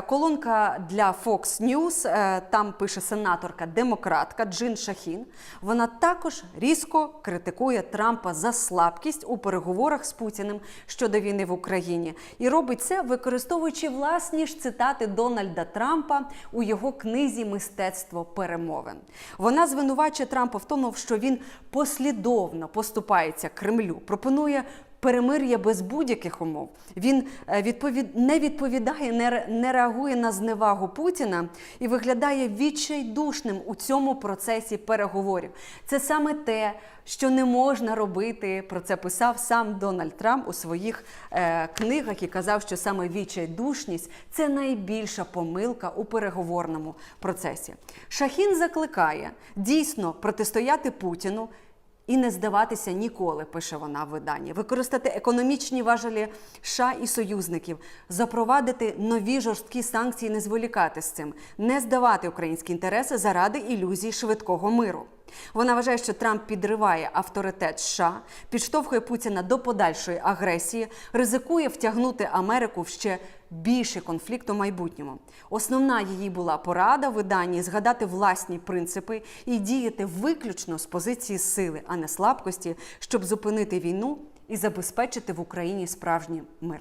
Колонка для Fox News, е, там пише сенаторка демократка Джин Шахін. Вона також різко критикує Трампа за слабкість у переговорах з Путіним щодо війни в Україні і робить це, використовуючи власні ж цитати Дональда Трампа у його книзі Мистецтво перемовин. Вона звинувачує Трампа в тому, що він послідовно поступається Кремлю, пропонує перемир'я без будь-яких умов. Він е, відповід... не відповідає, не, не реагує на зневагу Путіна і виглядає відчайдушним у цьому процесі переговорів. Це саме те, що не можна робити. Про це писав сам Дональд Трамп у своїх е, книгах і казав, що саме відчайдушність це найбільша помилка у переговорному процесі. Шахін закликає дійсно протистояти Путіну. І не здаватися ніколи, пише вона в виданні, використати економічні важелі США і союзників, запровадити нові жорсткі санкції, не зволікати з цим, не здавати українські інтереси заради ілюзій швидкого миру. Вона вважає, що Трамп підриває авторитет США, підштовхує Путіна до подальшої агресії, ризикує втягнути Америку в ще більший конфлікт у майбутньому. Основна її була порада виданні згадати власні принципи і діяти виключно з позиції сили, а не слабкості, щоб зупинити війну і забезпечити в Україні справжній мир.